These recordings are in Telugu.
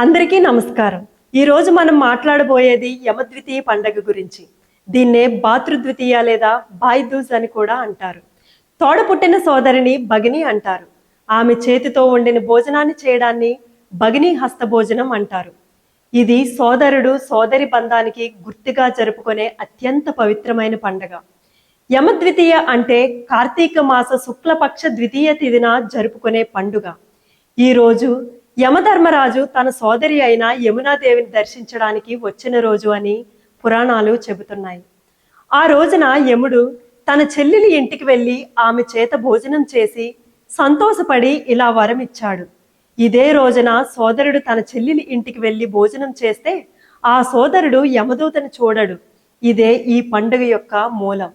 అందరికీ నమస్కారం. ఈరోజు మనం మాట్లాడబోయేది యమద్వితీయ పండగ గురించి. దీన్నే భాతృద్వితీయ లేదా బాయిదూజ్ అని కూడా అంటారు. తోడ పుట్టిన సోదరిని భగిని అంటారు. ఆమె చేతితో వండిన భోజనాన్ని చేయడాన్ని భగిని హస్త భోజనం అంటారు. ఇది సోదరుడు సోదరి బంధానికి గుర్తుగా జరుపుకునే అత్యంత పవిత్రమైన పండగ. యమద్వితీయ అంటే కార్తీక మాస శుక్లపక్ష ద్వితీయ తిథిన జరుపుకునే పండుగ. ఈ రోజు యమధర్మరాజు తన సోదరి అయిన యమునాదేవిని దర్శించడానికి వచ్చిన రోజు అని పురాణాలు చెబుతున్నాయి. ఆ రోజున యముడు తన చెల్లెలి ఇంటికి వెళ్ళి ఆమె చేత భోజనం చేసి సంతోషపడి ఇలా వరం ఇచ్చాడు. ఇదే రోజున సోదరుడు తన చెల్లెలి ఇంటికి వెళ్ళి భోజనం చేస్తే ఆ సోదరుడు యమదూతను చూడడు. ఇదే ఈ పండుగ యొక్క మూలం.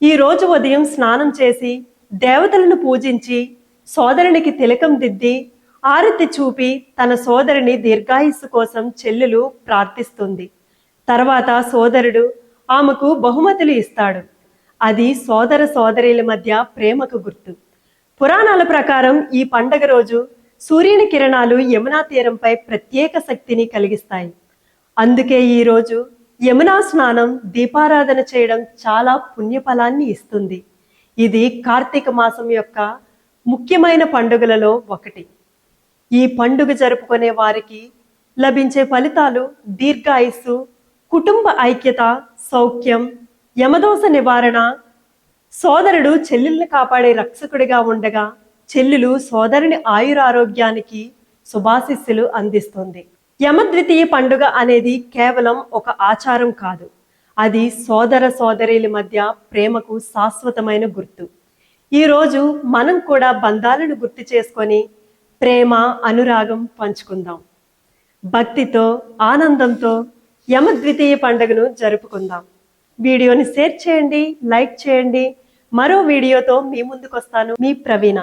ఈ రోజు ఉదయం స్నానం చేసి దేవతలను పూజించి సోదరునికి తిలకం దిద్ది ఆరతి చూపి తన సోదరుని దీర్ఘాయుస్సు కోసం చెల్లెలు ప్రార్థిస్తుంది. తర్వాత సోదరుడు ఆమెకు బహుమతులు ఇస్తాడు. అది సోదర సోదరీల మధ్య ప్రేమకు గుర్తు. పురాణాల ప్రకారం ఈ పండగ రోజు సూర్యుని కిరణాలు యమునా తీరంపై ప్రత్యేక శక్తిని కలిగిస్తాయి. అందుకే ఈ రోజు యమునా స్నానం దీపారాధన చేయడం చాలా పుణ్యఫలాన్ని ఇస్తుంది. ఇది కార్తీక మాసం యొక్క ముఖ్యమైన పండుగలలో ఒకటి. ఈ పండుగ జరుపుకునే వారికి లభించే ఫలితాలు దీర్ఘాయుస్సు కుటుంబ ఐక్యత సౌఖ్యం యమదోష నివారణ సోదరుడు చెల్లెల్ని కాపాడే రక్షకుడిగా ఉండగా చెల్లెలు సోదరుని ఆయురారోగ్యానికి శుభాశిస్సులు అందిస్తుంది. యమద్వితీయ పండుగ అనేది కేవలం ఒక ఆచారం కాదు. అది సోదర సోదరీల మధ్య ప్రేమకు శాశ్వతమైన గుర్తు. ఈ రోజు మనం కూడా బంధాలను గుర్తు చేసుకొని ప్రేమ అనురాగం పంచుకుందాం. భక్తితో ఆనందంతో యమద్వితీయ పండుగను జరుపుకుందాం. వీడియోని షేర్ చేయండి లైక్ చేయండి. మరో వీడియోతో మీ ముందుకు వస్తాను మీ ప్రవీణ.